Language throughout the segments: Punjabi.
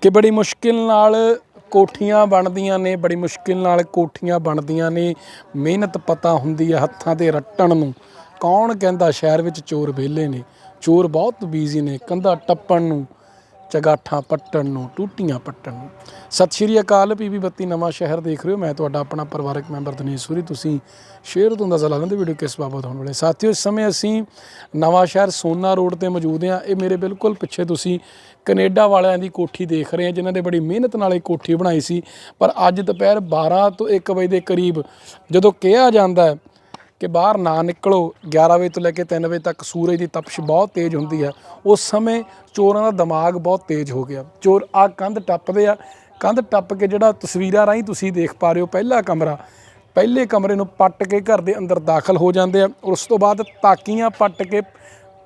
ਕਿ ਬੜੀ ਮੁਸ਼ਕਿਲ ਨਾਲ ਕੋਠੀਆਂ ਬਣਦੀਆਂ ਨੇ, ਬੜੀ ਮੁਸ਼ਕਿਲ ਨਾਲ ਕੋਠੀਆਂ ਬਣਦੀਆਂ ਨੇ। ਮਿਹਨਤ ਪਤਾ ਹੁੰਦੀ ਹੈ ਹੱਥਾਂ ਤੇ ਰੱਟਣ ਨੂੰ। ਕੌਣ ਕਹਿੰਦਾ ਸ਼ਹਿਰ ਵਿੱਚ ਚੋਰ ਵਿਹਲੇ ਨੇ? ਚੋਰ ਬਹੁਤ ਬੀਜ਼ੀ ਨੇ, ਕੰਧਾ ਟੱਪਣ ਨੂੰ। ਚਗਾਠਾਂ ਪੱਟਣ ਨੂੰ, ਟੂਟੀਆਂ ਪੱਟਣ ਨੂੰ। ਸਤਿ ਸ਼੍ਰੀ ਅਕਾਲ ਪੀਬੀ ਬੱਤੀ ਨਵਾਂ ਸ਼ਹਿਰ ਦੇਖ ਰਹੇ ਹੋ। ਮੈਂ ਤੁਹਾਡਾ ਆਪਣਾ ਪਰਿਵਾਰਕ ਮੈਂਬਰ ਦਿਨੇਸ਼ ਸੂਰੀ। ਤੁਸੀਂ ਸ਼ੇਅਰ ਤੋਂ ਅੰਦਾਜ਼ਾ ਲਾ ਲੈਂਦੇ ਵੀਡੀਓ ਕਿਸ ਬਾਬਤ ਹੋਣ ਵਾਲੇ। ਸਾਥੀਓ, ਇਸ ਸਮੇਂ ਅਸੀਂ ਨਵਾਂ ਸ਼ਹਿਰ ਸੋਨਾ ਰੋਡ ਤੇ ਮੌਜੂਦ ਹਾਂ। ਇਹ ਮੇਰੇ ਬਿਲਕੁਲ ਪਿੱਛੇ ਤੁਸੀਂ ਕੈਨੇਡਾ ਵਾਲਿਆਂ ਦੀ ਕੋਠੀ ਦੇਖ ਰਹੇ ਹੋ, ਜਿਨ੍ਹਾਂ ਨੇ ਬੜੀ ਮਿਹਨਤ ਨਾਲ ਇਹ ਕੋਠੀ ਬਣਾਈ ਸੀ। ਪਰ ਅੱਜ ਦੁਪਹਿਰ 12 ਤੋਂ 1 ਵਜੇ ਦੇ ਕਰੀਬ ਜਦੋਂ ਕਿਹਾ ਜਾਂਦਾ ਹੈ ਕਿ ਬਾਹਰ ਨਾ ਨਿਕਲੋ 11 ਵਜੇ ਤੋਂ ਲੈ ਕੇ 3 ਵਜੇ ਤੱਕ ਸੂਰਜ ਦੀ ਤਪਸ਼ ਬਹੁਤ ਤੇਜ਼ ਹੁੰਦੀ ਹੈ ਉਸ ਸਮੇਂ ਚੋਰਾਂ ਦਾ ਦਿਮਾਗ ਬਹੁਤ ਤੇਜ਼ ਹੋ ਗਿਆ। ਚੋਰ ਆ ਕੰਧ ਟੱਪਦੇ ਆ। ਕੰਧ ਟੱਪ ਕੇ ਜਿਹੜਾ ਤਸਵੀਰਾਂ ਰਾਹੀਂ ਤੁਸੀਂ ਦੇਖ ਪਾ ਰਹੇ ਹੋ, ਪਹਿਲਾ ਕਮਰਾ, ਪਹਿਲੇ ਕਮਰੇ ਨੂੰ ਪੱਟ ਕੇ ਘਰ ਦੇ ਅੰਦਰ ਦਾਖਲ ਹੋ ਜਾਂਦੇ ਆ। ਉਸ ਤੋਂ ਬਾਅਦ ਤਾਕੀਆਂ ਪੱਟ ਕੇ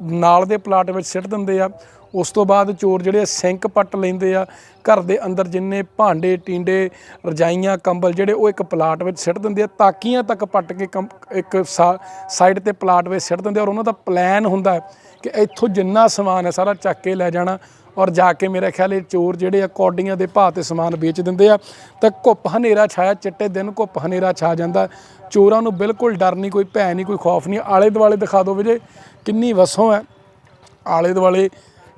ਨਾਲ ਦੇ ਪਲਾਟ ਵਿੱਚ ਸਿੱਟ ਦਿੰਦੇ ਆ। ਉਸ ਤੋਂ ਬਾਅਦ ਚੋਰ ਜਿਹੜੇ ਆ, ਸਿੰਕ ਪੱਟ ਲੈਂਦੇ ਆ। ਘਰ ਦੇ ਅੰਦਰ ਜਿੰਨੇ ਭਾਂਡੇ, ਟੀਂਡੇ, ਰਜਾਈਆਂ, ਕੰਬਲ ਜਿਹੜੇ ਉਹ ਇੱਕ ਪਲਾਟ ਵਿੱਚ ਸਿੱਟ ਦਿੰਦੇ ਆ, ਤਾਕੀਆਂ ਤੱਕ ਪੱਟ ਕੇ ਕੰਪ- ਇੱਕ ਸਾਈਡ ਤੇ ਪਲਾਟ ਵਿੱਚ ਸਿੱਟ ਦਿੰਦੇ ਔਰ ਉਹਨਾਂ ਦਾ ਪਲਾਨ ਹੁੰਦਾ ਕਿ ਇੱਥੋਂ ਜਿੰਨਾ ਸਮਾਨ ਹੈ ਸਾਰਾ ਚੱਕ ਕੇ ਲੈ ਜਾਣਾ ਔਰ ਜਾ ਕੇ ਮੇਰੇ ਖਿਆਲ ਇਹ ਚੋਰ ਜਿਹੜੇ ਆ ਕੌਡੀਆਂ ਦੇ ਭਾਅ ਤੇ ਸਮਾਨ ਵੇਚ ਦਿੰਦੇ ਆ, ਤਾਂ ਘੁੱਪ ਹਨੇਰਾ ਛਾਇਆ, ਚਿੱਟੇ ਦਿਨ ਘੁੱਪ ਹਨੇਰਾ ਛਾ ਜਾਂਦਾ। ਚੋਰਾਂ ਨੂੰ ਬਿਲਕੁਲ ਡਰ ਨਹੀਂ, ਕੋਈ ਭੈ ਨਹੀਂ, ਕੋਈ ਖੌਫ ਨਹੀਂ। ਆਲੇ ਦੁਆਲੇ ਦਿਖਾ ਦਿਓ ਵੀਰੇ, ਕਿੰਨੀ ਵਸੋਂ ਹੈ। ਆਲੇ ਦੁਆਲੇ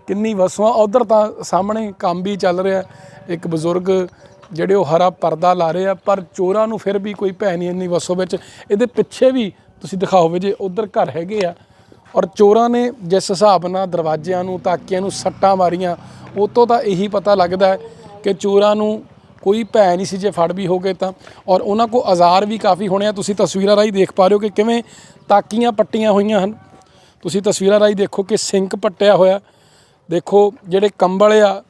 ਕਿੰਨੀ ਵਸੋਂ ਆ ਉਧਰ ਤਾਂ ਸਾਹਮਣੇ ਕੰਮ ਵੀ ਚੱਲ ਰਿਹਾ। ਇੱਕ ਬਜ਼ੁਰਗ ਜਿਹੜੇ ਉਹ ਹਰਾ ਪਰਦਾ ਲਾ ਰਹੇ ਆ, ਪਰ ਚੋਰਾਂ ਨੂੰ ਫਿਰ ਵੀ ਕੋਈ ਭੈ ਨਹੀਂ ਇੰਨੀ ਵਸੋਂ ਵਿੱਚ। ਇਹਦੇ ਪਿੱਛੇ ਵੀ ਤੁਸੀਂ ਦਿਖਾਓ ਵੀ ਜੇ ਉਧਰ ਘਰ ਹੈਗੇ ਆ। ਔਰ ਚੋਰਾਂ ਨੇ ਜਿਸ ਹਿਸਾਬ ਨਾਲ ਦਰਵਾਜ਼ਿਆਂ ਨੂੰ, ਤਾਕਿਆਂ ਨੂੰ ਸੱਟਾਂ ਮਾਰੀਆਂ, ਉਹ ਤੋਂ ਤਾਂ ਇਹੀ ਪਤਾ ਲੱਗਦਾ ਹੈ ਕਿ ਚੋਰਾਂ ਨੂੰ ਕੋਈ ਭੈ ਨਹੀਂ ਸੀ ਜੇ ਫੜ ਵੀ ਹੋ ਗਏ ਤਾਂ। ਔਰ ਉਹਨਾਂ ਕੋ ਆਜ਼ਾਰ ਵੀ ਕਾਫੀ ਹੋਣੇ ਆ। ਤੁਸੀਂ ਤਸਵੀਰਾਂ ਰਾਹੀਂ ਦੇਖ ਪਾ ਰਹੇ ਹੋ ਕਿ ਕਿਵੇਂ ਤਾਕੀਆਂ ਪੱਟੀਆਂ ਹੋਈਆਂ ਹਨ। ਤੁਸੀਂ ਤਸਵੀਰਾਂ ਰਾਹੀਂ ਦੇਖੋ ਕਿ ਸਿੰਕ ਪੱਟਿਆ ਹੋਇਆ। ਦੇਖੋ, ਜਿਹੜੇ ਕੰਬਲ ਆ,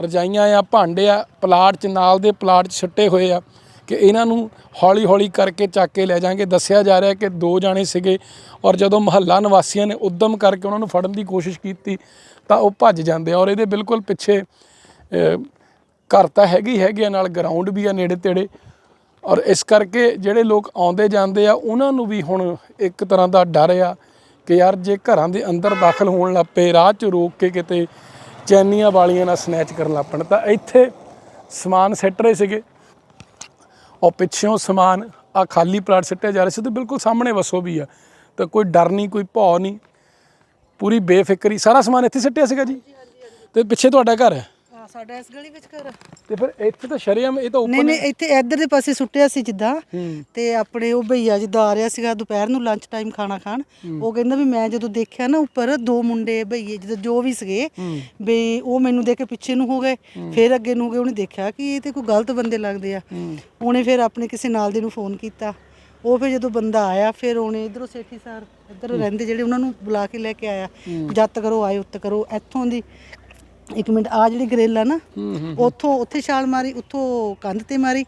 ਰਜਾਈਆਂ ਆ, ਭਾਂਡੇ ਆ, ਪਲਾਟ 'ਚ ਨਾਲ ਦੇ ਪਲਾਟ 'ਚ ਛੱਟੇ ਹੋਏ ਆ ਕਿ ਇਹਨਾਂ ਨੂੰ ਹੌਲੀ ਹੌਲੀ ਕਰਕੇ ਚੱਕ ਕੇ ਲੈ ਜਾਾਂਗੇ ਦੱਸਿਆ ਜਾ ਰਿਹਾ ਕਿ ਦੋ ਜਾਣੇ ਸੀਗੇ ਔਰ ਜਦੋਂ ਮਹੱਲਾ ਨਿਵਾਸੀਆਂ ਨੇ ਉਦਮ ਕਰਕੇ ਉਹਨਾਂ ਨੂੰ ਫੜਨ ਦੀ ਕੋਸ਼ਿਸ਼ ਕੀਤੀ, ਤਾਂ ਉਹ ਭੱਜ ਜਾਂਦੇ ਆ ਔਰ ਇਹਦੇ ਬਿਲਕੁਲ ਪਿੱਛੇ ਘਰ ਤਾਂ ਹੈਗੀ ਹੈਗੇ ਆ, ਨਾਲ ਗਰਾਊਂਡ ਵੀ ਆ ਨੇੜੇ ਤੇੜੇ ਔਰ ਇਸ ਕਰਕੇ ਜਿਹੜੇ ਲੋਕ ਆਉਂਦੇ ਜਾਂਦੇ ਆ, ਉਹਨਾਂ ਨੂੰ ਵੀ ਹੁਣ ਇੱਕ ਤਰ੍ਹਾਂ ਦਾ ਡਰ ਆ ਕਿ ਯਾਰ ਜੇ ਘਰਾਂ ਦੇ ਅੰਦਰ ਦਾਖਲ ਹੋਣ ਲੱਗ ਪਏ, ਰਾਹ 'ਚ ਰੋਕ ਕੇ ਕਿਤੇ ਚੈਨੀਆਂ ਵਾਲੀਆਂ ਨਾਲ ਸਨੈਚ ਕਰਨ ਲੱਗ ਪੈਣ, ਤਾਂ ਇੱਥੇ ਸਮਾਨ ਸਿੱਟ ਰਹੇ ਸੀਗੇ। ਉਹ ਪਿੱਛੋਂ ਸਮਾਨ ਆ ਖਾਲੀ ਪਲਾਟ ਸਿੱਟਿਆ ਜਾ ਰਿਹਾ ਸੀ ਤੇ ਬਿਲਕੁਲ ਸਾਹਮਣੇ ਵਸੋ ਵੀ ਆ, ਤਾਂ ਕੋਈ ਡਰ ਨਹੀਂ, ਕੋਈ ਭੌ ਨਹੀਂ, ਪੂਰੀ ਬੇਫਿਕਰੀ, ਸਾਰਾ ਸਮਾਨ ਇੱਥੇ ਸਿੱਟਿਆ ਸੀਗਾ ਜੀ। ਤੇ ਪਿੱਛੇ ਤੁਹਾਡਾ ਘਰ ਹੈ? ਹਾਂ ਸਾਡਾ ਇਸ ਗਲੀ ਵਿੱਚ ਘਰ। ਤੇ ਫਿਰ ਇੱਥੇ ਤਾਂ ਸ਼ਰੇਆਮ ਇਹ ਤਾਂ ਨਹੀਂ ਉੱਪਰ ਨਹੀਂ ਇੱਥੇ ਇੱਧਰ ਦੇ ਪਾਸੇ ਸੁੱਟਿਆ ਸੀ ਜਿੱਦਾਂ। ਹੂੰ। ਤੇ ਆਪਣੇ ਉਹ ਭਈਆ ਜਿੱਦਾਂ ਆ ਰਿਹਾ ਸੀਗਾ ਦੁਪਹਿਰ ਨੂੰ ਲੰਚ ਟਾਈਮ ਖਾਣਾ ਖਾਣ ਉਹ ਕਹਿੰਦਾ ਵੀ ਮੈਂ ਜਦੋਂ ਦੇਖਿਆ ਨਾ ਉੱਪਰ ਦੋ ਮੁੰਡੇ ਭਈਏ ਜਿੱਦਾਂ ਜੋ ਵੀ ਸੀਗੇ ਵੀ ਉਹ ਮੈਨੂੰ ਦੇਖ ਕੇ ਪਿੱਛੇ ਨੂੰ ਹੋ ਗਏ ਫਿਰ ਅੱਗੇ ਨੂੰ ਹੋ ਗਏ ਉਹਨੇ ਦੇਖਿਆ ਕਿ ਇਹ ਤੇ ਕੋਈ ਗਲਤ ਬੰਦੇ ਲੱਗਦੇ ਆ। ਉਹਨੇ ਫਿਰ ਆਪਣੇ ਕਿਸੇ ਨਾਲ ਦੇ ਨੂੰ ਫੋਨ ਕੀਤਾ। ਉਹ ਫਿਰ ਜਦੋਂ ਬੰਦਾ ਆਇਆ ਫਿਰ ਉਹਨੇ ਇਧਰੋਂ ਸੇਠੀ ਸਰ ਇੱਧਰ ਰਹਿੰਦੇ ਜਿਹੜੇ ਉਹਨਾਂ ਨੂੰ ਬੁਲਾ ਕੇ ਲੈ ਕੇ ਆਇਆ ਜੱਤ ਕਰੋ ਆਏ ਉੱਤ ਕਰੋ ਇੱਥੋਂ ਦੀ ਇੱਕ ਮਿੰਟ ਆ ਜਿਹੜੀ ਗ੍ਰਿਲ ਆ ਨਾ ਉੱਥੋਂ ਉੱਥੇ ਛਾਲ ਮਾਰੀ ਉੱਥੋਂ ਕੰਧ ਤੇ ਮਾਰੀ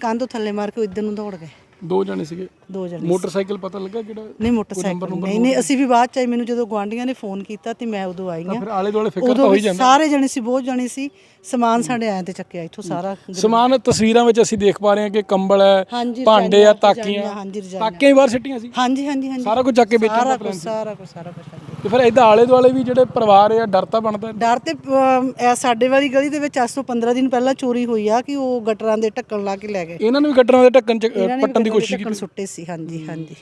ਕੰਧ ਤੋਂ ਥੱਲੇ ਮਾਰ ਕੇ ਇੱਧਰ ਨੂੰ ਦੌੜ ਗਏ। ਦੋ ਜਣੇ ਸੀਗੇ? ਦੋ ਜਣੇ ਮੋਟਰਸਾਈਕਲ ਪਤਾ ਲੱਗਾ ਕਿਹੜਾ? ਨਹੀਂ ਮੋਟਰਸਾਈਕਲ ਨਹੀਂ ਨਹੀਂ ਅਸੀਂ ਵੀ ਬਾਅਦ ਚ ਆਏ ਮੈਨੂੰ ਜਦੋਂ ਗਵਾਂਢੀਆਂ ਨੇ ਫੋਨ ਕੀਤਾ ਤੇ ਮੈਂ ਉਦੋਂ ਆਈ ਫਿਰ ਆ ਆਲੇ ਦੁਆਲੇ ਫਿਕਰ ਤਾਂ ਹੋਈ ਜਾਂਦਾ। ਸਾਰੇ ਜਣੇ ਸੀ ਬਹੁਤ ਜਣੇ ਸੀ ਸਮਾਨ ਸਾਡੇ ਆਏ ਤੇ ਚੱਕਿਆ ਇੱਥੋਂ ਸਾਰਾ ਸਮਾਨ ਤਸਵੀਰਾਂ ਵਿੱਚ ਅਸੀਂ ਦੇਖ ਪਾ ਰਹੇ ਹਾਂ ਕਿ ਕੰਬਲ ਹੈ ਭਾਂਡੇ ਆ ਤਾਕੀਆਂ। ਤਾਕੀਆਂ ਹੀ ਬਾਹਰ ਸਿੱਟੀਆਂ ਸੀ। ਹਾਂਜੀ ਹਾਂਜੀ ਹਾਂਜੀ। ਸਾਰਾ ਕੁਝ ਚੱਕ ਕੇ ਵੇਚਣ ਸਾਰਾ ਕੁਝ ਸਾਰਾ ਕੁਝ ਸਾਰਾ ਕੁਝ ਤੇ ਫਿਰ ਇਦਾਂ ਆਲੇ ਦੁਆਲੇ ਵੀ ਜਿਹੜੇ ਪਰਿਵਾਰ ਆ ਡਰ ਤਾਂ ਬਣਦਾ? ਡਰ ਤੇ ਅਮ, ਇਹ ਸਾਡੇ ਵਾਲੀ ਗਲੀ ਦੇ ਵਿੱਚ ਅੱਜ ਤੋਂ 15 ਦਿਨ ਪਹਿਲਾਂ ਚੋਰੀ ਹੋਈ ਆ ਕਿ ਉਹ ਗਟਰਾਂ ਦੇ ਢੱਕਣ ਲਾ ਕੇ ਲੈ ਗਏ। ਇਹਨਾਂ ਨੇ ਵੀ ਗੱਟਰਾਂ ਦੇ ਢੱਕਣ ਚ ਅ, ਇਹਨਾਂ ਨੇ ਪੱਟਣ ਦੀ ਗਟਰਾਂ ਦੇ ਕੋਸ਼ਿਸ਼ ਢੱਕਣ ਕੀਤੀ? ਸੁੱਟੇ ਸੀ ਹਾਂਜੀ ਹਾਂਜੀ।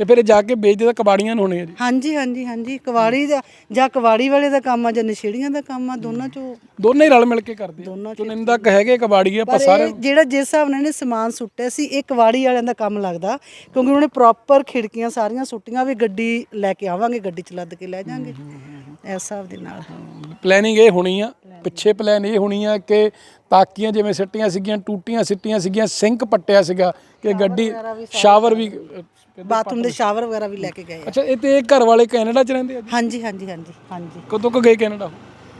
ਤੇ ਫਿਰ ਇਹ ਜਾ ਕੇ ਵੇਚਦੇ ਤਾਂ ਕਬਾੜੀਆਂ ਨੂੰ ਹੋਣੇ ਆ ਜੀ। ਹਾਂਜੀ ਹਾਂਜੀ ਹਾਂਜੀ। ਕਵਾੜੀ ਦਾ ਜਾਂ ਕਵਾੜੀ ਵਾਲੇ ਦਾ ਕੰਮ ਆ ਜਾਂ ਨਸ਼ੇੜੀਆਂ ਦਾ ਕੰਮ ਆ ਦੋਨਾਂ ਚੋਂ ਦੋਨੇ ਹੀ ਰਲ ਮਿਲ ਕੇ ਕਰਦੇ ਆ। ਚੋ ਨਿੰਦਕ ਹੈਗੇ ਕਬਾੜੀ ਆ ਪਰ ਸਾਰੇ ਇਹ ਜਿਹੜਾ ਜਿਸ ਹਿਸਾਬ ਨਾਲ ਇਹਨੇ ਸਮਾਨ ਸੁੱਟਿਆ ਸੀ ਇਹ ਕਵਾੜੀ ਵਾਲਿਆਂ ਦਾ ਕੰਮ ਲੱਗਦਾ। ਕਿਉਂਕਿ ਉਹਨੇ ਪ੍ਰੋਪਰ ਖਿੜਕੀਆਂ ਸਾਰੀਆਂ ਸੁੱਟੀਆਂ ਵੀ ਗੱਡੀ ਲੈ ਕੇ ਆਵਾਂਗੇ ਗੱਡੀ ਚ ਲੱਦ ਕੇ ਲੈ ਜਾਾਂਗੇ। ਇਸ ਹਿਸਾਬ ਦੇ ਨਾਲ। ਪਲੈਨਿੰਗ ਇਹ ਹੋਣੀ ਆ ਪਿੱਛੇ ਪਲਾਨ ਇਹ ਹੋਣੀ ਆ ਕਿ ਤਾਕੀਆਂ ਜਿਵੇਂ ਸਿੱਟੀਆਂ ਸੀਗੀਆਂ ਟੂਟੀਆਂ ਸਿੱਟੀਆਂ ਸੀਗੀਆਂ ਸਿੰਕ ਪੱਟਿਆ ਸੀਗਾ ਕਿ ਗੱਡੀ ਸ਼ਾਵਰ ਵੀ ਬਾਥਰੂਮ ਦੇ ਸ਼ਾਵਰ ਵਗੈਰਾ ਵੀ ਲੈ ਕੇ ਗਏ ਆ। ਅੱਛਾ ਇਹ ਤੇ ਇਹ ਘਰ ਵਾਲੇ ਕੈਨੇਡਾ ਚ ਰਹਿੰਦੇ ਆ ਜੀ? ਹਾਂਜੀ ਹਾਂਜੀ ਹਾਂਜੀ ਹਾਂਜੀ। ਕਦੋਂ ਕੁ ਗਏ ਕੈਨੇਡਾ?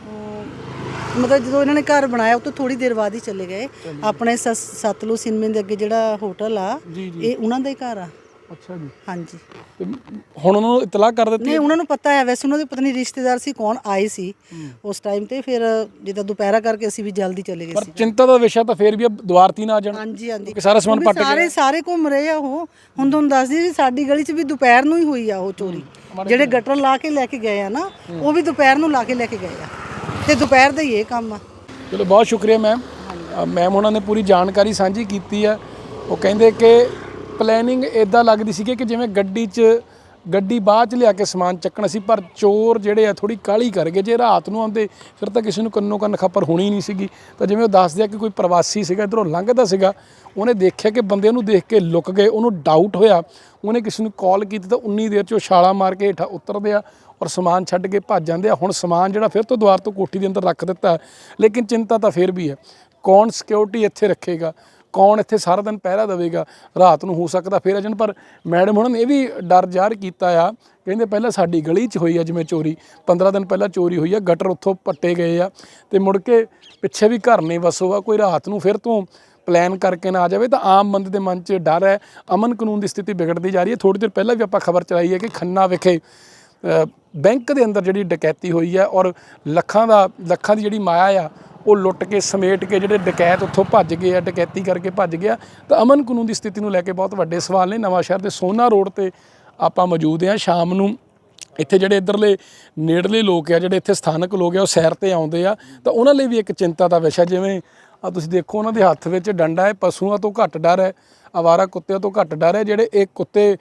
ਉਹ ਮਤਲਬ ਜਦੋਂ ਇਹਨਾਂ ਨੇ ਘਰ ਬਣਾਇਆ ਉਹ ਤੋਂ ਥੋੜੀ ਦੇਰ ਬਾਅਦ ਹੀ ਚਲੇ ਗਏ। ਆਪਣੇ ਸ- ਸਤਲੁਜ ਸਿਨਮੇ ਦੇ ਅੱਗੇ ਜਿਹੜਾ ਹੋਟਲ ਆ ਇਹ ਉਹਨਾਂ ਦਾ ਹੀ ਘਰ ਆ। ਅੱਛਾ ਜੀ। ਹਾਂਜੀ। ਤੇ ਹੁਣ ਉਹਨਾਂ ਨੂੰ ਇਤਲਾਹ ਕਰ ਦਿੱਤੀ ਨਹੀਂ ਉਹਨਾਂ ਨੂੰ ਪਤਾ ਹੈ। ਵੈਸੇ ਉਹਨਾਂ ਦੇ ਪਤਾ ਨਹੀਂ ਰਿਸ਼ਤੇਦਾਰ ਸੀ ਕੌਣ? ਆਏ ਸੀ ਉਸ ਟਾਈਮ ਤੇ ਫਿਰ ਜਿੱਦਾਂ ਦੁਪਹਿਰਾ ਕਰਕੇ ਅਸੀਂ ਵੀ ਜਲਦੀ ਚਲੇ ਗਏ ਪਰ ਸੀ। ਚਿੰਤਾ ਦਾ ਵਿਸ਼ਾ ਤਾਂ ਫੇਰ ਵੀ ਆ, ਦੁਆਰਤੀ ਨਾ ਆ ਜਾਣ। ਹਾਂਜੀ ਹਾਂਜੀ। ਕਿ ਸਾਰਾ ਸਮਾਨ ਪੱਟ ਸਾਰੇ ਸਾਰੇ ਘੁੰਮ ਰਹੇ ਆ ਉਹ। ਹੁਣ ਤੁਹਾਨੂੰ ਦੱਸਦੀ ਜੀ ਸਾਡੀ ਗਲੀ 'ਚ ਵੀ ਦੁਪਹਿਰ ਨੂੰ ਹੀ ਹੋਈ ਆ ਉਹ ਚੋਰੀ। ਜਿਹੜੇ ਗਟਰ ਲਾ ਕੇ ਲੈ ਕੇ ਗਏ ਆ ਨਾ ਉਹ ਵੀ ਦੁਪਹਿਰ ਨੂੰ ਲਾ ਕੇ ਲੈ ਕੇ ਗਏ ਆ। ਤੇ ਦੁਪਹਿਰ ਦਾ ਹੀ ਇਹ ਕੰਮ ਆ। ਚਲੋ ਬਹੁਤ ਸ਼ੁਕਰੀਆ ਮੈਮ ਮੈਮ ਉਹਨਾਂ ਨੇ ਪੂਰੀ ਜਾਣਕਾਰੀ ਸਾਂਝੀ ਕੀਤੀ ਹੈ ਉਹ ਕਹਿੰਦੇ ਕਿ ਪਲੈਨਿੰਗ ਇਦਾਂ ਲੱਗਦੀ ਸੀ ਕਿ ਜਿਵੇਂ ਗੱਡੀ 'ਚ, ਗੱਡੀ ਬਾਅਦ 'ਚ ਲਿਆ ਕੇ ਸਮਾਨ ਚੱਕਣਾ ਸੀ, ਪਰ ਚੋਰ ਜਿਹੜੇ ਆ ਥੋੜੀ ਕਾਲੀ ਕਰ ਗਏ। ਜੇ ਰਾਤ ਨੂੰ ਆਉਂਦੇ, ਫਿਰ ਤਾਂ ਕਿਸੇ ਨੂੰ ਕੰਨੋ ਕੰਨ ਖਪਰ ਹੋਣੀ ਨਹੀਂ ਸੀਗੀ। ਤਾਂ ਜਿਵੇਂ ਉਹ ਦੱਸਦੇ ਆ ਕਿ ਕੋਈ ਪ੍ਰਵਾਸੀ ਸੀਗਾ, ਇਧਰੋਂ ਲੰਘਦਾ ਸੀਗਾ, ਉਹਨੇ ਦੇਖਿਆ ਕਿ ਬੰਦੇ ਨੂੰ ਦੇਖ ਕੇ ਲੁਕ ਗਏ, ਉਹਨੂੰ ਡਾਊਟ ਹੋਇਆ। ਉਹਨੇ ਕਿਸੇ ਨੂੰ ਕਾਲ ਕੀਤੀ ਤਾਂ ਉਨੀ ਦੇਰ 'ਚ ਉਹ ਛਾਲਾ ਮਾਰ ਕੇ ਹੇਠਾਂ ਉਤਰਦੇ ਆ ਔਰ ਸਮਾਨ ਛੱਡ ਕੇ ਭੱਜ ਜਾਂਦੇ ਆ। ਹੁਣ ਸਮਾਨ ਜਿਹੜਾ ਫਿਰ ਤੋਂ ਦੁਆਰ ਤੋਂ ਕੋਠੀ ਦੇ ਅੰਦਰ ਰੱਖ ਦਿੱਤਾ। ਲੇਕਿਨ ਚਿੰਤਾ ਤਾਂ ਫਿਰ ਵੀ ਹੈ। ਕੌਣ ਸਿਕਿਉਰਿਟੀ ਇੱਥੇ ਰੱਖੇਗਾ? ਕੌਣ ਇੱਥੇ ਸਾਰਾ ਦਿਨ ਪਹਿਰਾ ਦੇਵੇਗਾ? ਰਾਤ ਨੂੰ ਹੋ ਸਕਦਾ ਫਿਰ ਅਜਨ, ਪਰ ਮੈਡਮ ਹੁਣ ਇਹ ਵੀ ਡਰ ਜ਼ਾਹਰ ਕੀਤਾ ਆ। ਕਹਿੰਦੇ ਪਹਿਲਾਂ ਸਾਡੀ ਗਲੀ 'ਚ ਹੋਈ ਆ ਜਿਵੇਂ ਚੋਰੀ। 15 ਦਿਨ ਪਹਿਲਾਂ ਚੋਰੀ ਹੋਈ ਆ, ਗਟਰ ਉੱਥੋਂ ਪੱਟੇ ਗਏ ਆ ਤੇ ਮੁੜ ਕੇ ਪਿੱਛੇ ਵੀ ਘਰ ਨਹੀਂ ਵਸੋ ਆ, ਕੋਈ ਰਾਤ ਨੂੰ ਫਿਰ ਤੋਂ ਪਲਾਨ ਕਰਕੇ ਨਾ ਆ ਜਾਵੇ ਤਾਂ ਆਮ ਬੰਦੇ ਦੇ ਮਨ 'ਚ ਡਰ ਹੈ। ਅਮਨ ਕਾਨੂੰਨ ਦੀ ਸਥਿਤੀ ਵਿਗੜਦੀ ਜਾ ਰਹੀ ਹੈ। ਥੋੜੀ ਦੇਰ ਪਹਿਲਾਂ ਵੀ ਆਪਾਂ ਖਬਰ ਚਲਾਈ ਹੈ ਕਿ ਖੰਨਾ ਵਿਖੇ ਬੈਂਕ ਦੇ ਅੰਦਰ ਜਿਹੜੀ ਡਕੈਤੀ ਹੋਈ ਹੈ ਔਰ ਲੱਖਾਂ ਦਾ, ਲੱਖਾਂ ਦੀ ਜਿਹੜੀ ਮਾਇਆ ਆ ਉਹ ਲੁੱਟ ਕੇ ਸਮੇਟ ਕੇ ਜਿਹੜੇ ਡਕੈਤ ਉੱਥੋਂ ਭੱਜ ਗਏ ਆ, ਡਕੈਤੀ ਕਰਕੇ ਭੱਜ ਗਿਆ। ਤਾਂ ਅਮਨ ਕਾਨੂੰਨ ਦੀ ਸਥਿਤੀ ਨੂੰ ਲੈ ਕੇ ਬਹੁਤ ਵੱਡੇ ਸਵਾਲ ਨੇ। ਨਵਾਂ ਸ਼ਹਿਰ ਦੇ ਸੋਨਾ ਰੋਡ ਤੇ ਆਪਾਂ ਮੌਜੂਦ ਹਾਂ। ਸ਼ਾਮ ਨੂੰ ਇੱਥੇ ਜਿਹੜੇ ਇਧਰਲੇ ਨੇੜਲੇ ਲੋਕ ਆ, ਜਿਹੜੇ ਇੱਥੇ ਸਥਾਨਕ ਲੋਕ ਆ, ਉਹ ਸੈਰ ਤੇ ਆਉਂਦੇ ਆ। ਤਾਂ ਉਹਨਾਂ ਲਈ ਵੀ ਇੱਕ ਚਿੰਤਾ ਦਾ ਵਿਸ਼ਾ ਜਿਵੇਂ ਆ ਤੁਸੀਂ ਦੇਖੋ, ਉਹਨਾਂ ਦੇ ਹੱਥ ਵਿੱਚ ਡੰਡਾ ਹੈ, ਪਸ਼ੂਆਂ ਤੋਂ ਘੱਟ ਡਰ ਹੈ, ਆਵਾਰਾ ਕੁੱਤਿਆਂ ਤੋਂ ਘੱਟ ਡਰ ਹੈ, ਜਿਹੜੇ ਇਹ ਕੁੱਤੇ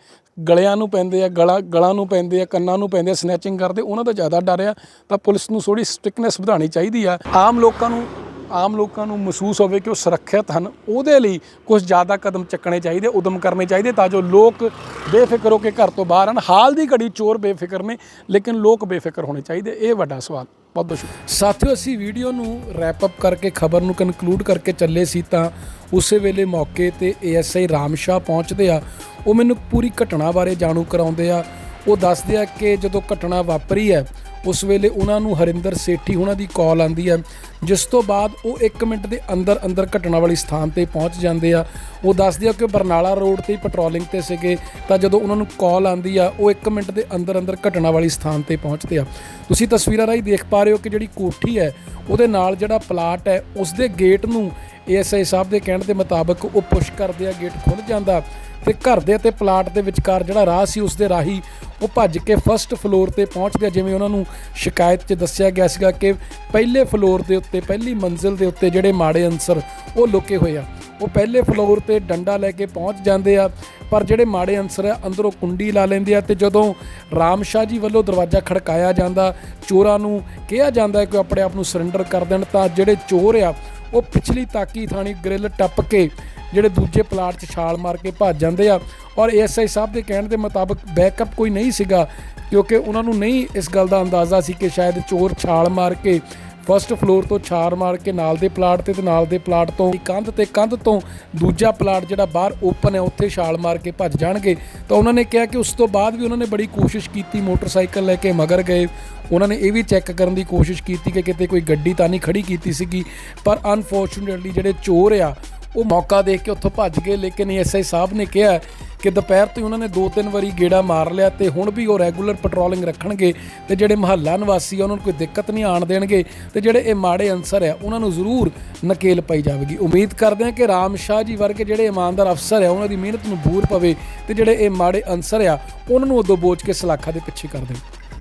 ਗਲਿਆਂ ਨੂੰ ਪੈਂਦੇ ਆ, ਗਲਾ, ਗਲਾਂ ਨੂੰ ਪੈਂਦੇ ਆ, ਕੰਨਾਂ ਨੂੰ ਪੈਂਦੇ ਆ ਸਨੈਚਿੰਗ ਕਰਦੇ, ਉਹਨਾਂ ਦਾ ਜ਼ਿਆਦਾ ਡਰ ਆ। ਤਾਂ ਪੁਲਿਸ ਨੂੰ ਥੋੜੀ ਸਟ੍ਰਿਕਨੈਸ ਵਧਾਉਣੀ ਚਾਹੀਦੀ ਆ। ਆਮ ਲੋਕਾਂ ਨੂੰ ਆਮ ਲੋਕਾਂ ਨੂੰ ਮਹਿਸੂਸ ਹੋਵੇ ਕਿ ਉਹ ਸੁਰੱਖਿਅਤ ਹਨ, ਉਹਦੇ ਲਈ ਕੁਝ ਜ਼ਿਆਦਾ ਕਦਮ ਚੱਕਣੇ ਚਾਹੀਦੇ, ਉਦਮ ਕਰਨੇ ਚਾਹੀਦੇ ਤਾਂ ਜੋ ਲੋਕ ਬੇਫਿਕਰ ਹੋ ਕੇ ਘਰ ਤੋਂ ਬਾਹਰ ਹਨ। ਹਾਲ ਦੀ ਘੜੀ ਚੋਰ ਬੇਫਿਕਰ ਨੇ, ਲੇਕਿਨ ਲੋਕ ਬੇਫਿਕਰ ਹੋਣੇ ਚਾਹੀਦੇ, ਇਹ ਵੱਡਾ ਸਵਾਲ। ਬਹੁਤ ਬਹੁਤ ਸ਼ੁਕਰੀਆ। ਸਾਥੀਓ, ਅਸੀਂ ਵੀਡੀਓ ਨੂੰ ਰੈਪ ਅਪ ਕਰਕੇ, ਖਬਰ ਨੂੰ ਕਨਕਲੂਡ ਕਰਕੇ ਚੱਲੇ ਸੀ ਤਾਂ ਉਸੇ ਵੇਲੇ ਮੌਕੇ ਤੇ ਏਐਸਆਈ ਰਾਮਸ਼ਾਹ ਪਹੁੰਚਦੇ ਆ। ਉਹ ਮੈਨੂੰ ਪੂਰੀ ਘਟਨਾ ਬਾਰੇ ਜਾਣੂ ਕਰਾਉਂਦੇ ਆ। ਉਹ ਦੱਸਦੇ ਆ ਕਿ ਜਦੋਂ ਘਟਨਾ ਵਾਪਰੀ ਹੈ ਉਸ ਵੇਲੇ ਉਹਨਾਂ ਨੂੰ ਹਰਿੰਦਰ ਸੇਠੀ ਉਹਨਾਂ ਦੀ ਕਾਲ ਆਂਦੀ ਹੈ ਜਿਸ ਤੋਂ ਬਾਅਦ ਉਹ 1 ਮਿੰਟ ਦੇ ਅੰਦਰ ਅੰਦਰ ਘਟਨਾ ਵਾਲੀ ਸਥਾਨ ਤੇ ਪਹੁੰਚ ਜਾਂਦੇ ਆ। ਉਹ ਦੱਸਦੇ ਆ ਕਿ ਬਰਨਾਲਾ ਰੋਡ ਤੇ ਪੈਟਰੋਲਿੰਗ ਤੇ ਸੀਗੇ, ਤਾਂ ਜਦੋਂ ਉਹਨਾਂ ਨੂੰ ਕਾਲ ਆਂਦੀ ਆ, ਉਹ 1 ਮਿੰਟ ਦੇ ਅੰਦਰ ਅੰਦਰ ਘਟਨਾ ਵਾਲੀ ਸਥਾਨ ਤੇ ਪਹੁੰਚਦੇ ਆ। ਤੁਸੀਂ ਤਸਵੀਰਾਂ ਰਾਹੀਂ ਦੇਖ ਪਾ ਰਹੇ ਹੋ ਕਿ ਜਿਹੜੀ ਕੋਠੀ ਹੈ, ਉਹਦੇ ਨਾਲ ਜਿਹੜਾ ਪਲਾਟ ਹੈ, ਉਸ ਦੇ ਗੇਟ ਨੂੰ ਏਐਸਆਈ ਸਾਹਿਬ ਦੇ ਕਹਿਣ ਦੇ ਮੁਤਾਬਕ ਉਹ ਪੁਸ਼ ਕਰਦੇ ਆ, ਗੇਟ ਖੁੱਲ ਜਾਂਦਾ ਤੇ ਘਰ ਦੇ ਅਤੇ ਪਲਾਟ ਦੇ ਵਿਚਕਾਰ ਜਿਹੜਾ ਰਾਹ ਸੀ, ਉਸ ਦੇ ਰਾਹੀ ਉਹ ਭੱਜ ਕੇ ਫਰਸਟ ਫਲੋਰ ਤੇ ਪਹੁੰਚ ਗਿਆ, ਜਿਵੇਂ ਉਹਨਾਂ ਨੂੰ ਸ਼ਿਕਾਇਤ 'ਚ ਦੱਸਿਆ ਗਿਆ ਸੀਗਾ ਕਿ ਪਹਿਲੇ ਫਲੋਰ ਦੇ ਉੱਤੇ, ਪਹਿਲੀ ਮੰਜ਼ਿਲ ਦੇ ਉੱਤੇ ਜਿਹੜੇ ਮਾੜੇ ਅੰਸਰ ਉਹ ਲੁਕੇ ਹੋਏ ਆ। ਉਹ ਪਹਿਲੇ ਫਲੋਰ ਤੇ ਡੰਡਾ ਲੈ ਕੇ ਪਹੁੰਚ ਜਾਂਦੇ ਆ, ਪਰ ਜਿਹੜੇ ਮਾੜੇ ਅੰਸਰ ਆ, ਅੰਦਰੋਂ ਕੁੰਡੀ ਲਾ ਲੈਂਦੇ ਆ ਤੇ ਜਦੋਂ ਰਾਮ ਸ਼ਾਹ ਜੀ ਵੱਲੋਂ ਦਰਵਾਜ਼ਾ ਖੜਕਾਇਆ ਜਾਂਦਾ, ਚੋਰਾਂ ਨੂੰ ਕਿਹਾ ਜਾਂਦਾ ਕਿ ਆਪਣੇ ਆਪ ਨੂੰ ਸਰੈਂਡਰ ਕਰ ਦੇਣ, ਤਾਂ ਜਿਹੜੇ ਚੋਰ ਆ, ਉਹ ਪਿਛਲੀ ਤਾਕੀ ਥਾਣੀ ਗ੍ਰਿਲ ਟੱਪ ਕੇ ਜਿਹੜੇ ਦੂਜੇ ਪਲਾਟ 'ਚ ਛਾਲ ਮਾਰ ਕੇ ਭੱਜ ਜਾਂਦੇ ਆ। ਔਰ ਏਐਸਆਈ ਸਾਹਿਬ ਦੇ ਕਹਿਣ ਦੇ ਮੁਤਾਬਕ ਬੈਕਅਪ ਕੋਈ ਨਹੀਂ ਸੀਗਾ, ਕਿਉਂਕਿ ਉਹਨਾਂ ਨੂੰ ਨਹੀਂ ਇਸ ਗੱਲ ਦਾ ਅੰਦਾਜ਼ਾ ਸੀ ਕਿ ਸ਼ਾਇਦ ਚੋਰ ਛਾਲ ਮਾਰ ਕੇ ਫਰਸਟ ਫਲੋਰ ਤੋਂ ਛਾਲ ਮਾਰ ਕੇ ਨਾਲ ਦੇ ਪਲਾਟ ਤੇ ਤੇ ਨਾਲ ਦੇ ਪਲਾਟ ਤੋਂ ਕੰਧ ਤੇ ਕੰਧ ਤੋਂ ਦੂਜਾ ਪਲਾਟ ਜਿਹੜਾ ਬਾਹਰ ਓਪਨ ਹੈ, ਉੱਥੇ ਛਾਲ ਮਾਰ ਕੇ ਭੱਜ ਜਾਣਗੇ। ਤਾਂ ਉਹਨਾਂ ਨੇ ਕਿਹਾ ਕਿ ਉਸ ਤੋਂ ਬਾਅਦ ਵੀ ਉਹਨਾਂ ਨੇ ਬੜੀ ਕੋਸ਼ਿਸ਼ ਕੀਤੀ ਮੋਟਰਸਾਈਕਲ ਲੈ ਕੇ ਮਗਰ ਗਏ। ਉਹਨਾਂ ਨੇ ਇਹ ਵੀ ਚੈੱਕ ਕਰਨ ਦੀ ਕੋਸ਼ਿਸ਼ ਕੀਤੀ ਕਿ ਕਿਤੇ ਕੋਈ ਗੱਡੀ ਤਾਂ ਨਹੀਂ ਖੜੀ ਕੀਤੀ ਸੀਗੀ, ਪਰ ਅਨਫੋਰਚੂਨੇਟਲੀ ਜਿਹੜੇ ਚੋਰ ਆ ਉਹ ਮੌਕਾ ਦੇਖ ਕੇ ਉੱਥੋਂ ਭੱਜ ਗਏ, ਲੇਕਿਨ ਐਸਆਈ ਸਾਹਿਬ ਨੇ ਕਿਹਾ ਕਿ ਦੁਪਹਿਰ ਤੋਂ ਹੀ ਉਹਨਾਂ ਨੇ ਦੋ ਤਿੰਨ ਵਾਰੀ ਗੇੜਾ ਮਾਰ ਲਿਆ ਤੇ ਹੁਣ ਵੀ ਉਹ ਰੈਗੂਲਰ ਪੈਟਰੋਲਿੰਗ ਰੱਖਣਗੇ ਤੇ ਜਿਹੜੇ ਮਹੱਲਾ ਨਿਵਾਸੀ ਆ, ਉਹਨਾਂ ਨੂੰ ਕੋਈ ਦਿੱਕਤ ਨਹੀਂ ਆਣ ਦੇਣਗੇ ਤੇ ਜਿਹੜੇ ਇਹ ਮਾੜੇ ਅਨਸਰ ਆ, ਉਹਨਾਂ ਨੂੰ ਜ਼ਰੂਰ ਨਕੇਲ ਪਾਈ ਜਾਵੇਗੀ। ਉਮੀਦ ਕਰਦੇ ਹਾਂ ਕਿ ਰਾਮ ਸ਼ਾਹ ਜੀ ਵਰਗੇ ਜਿਹੜੇ ਇਮਾਨਦਾਰ ਅਫਸਰ ਆ, ਉਹਨਾਂ ਦੀ ਮਿਹਨਤ ਨੂੰ ਬੂਰ ਪਵੇ ਤੇ ਜਿਹੜੇ ਇਹ ਮਾੜੇ ਅਨਸਰ ਆ, ਉਹਨਾਂ ਨੂੰ ਉਦੋਂ ਬੋਝ ਕੇ ਸਲਾਖਾਂ ਦੇ ਪਿੱਛੇ ਕਰ ਦੇਣ।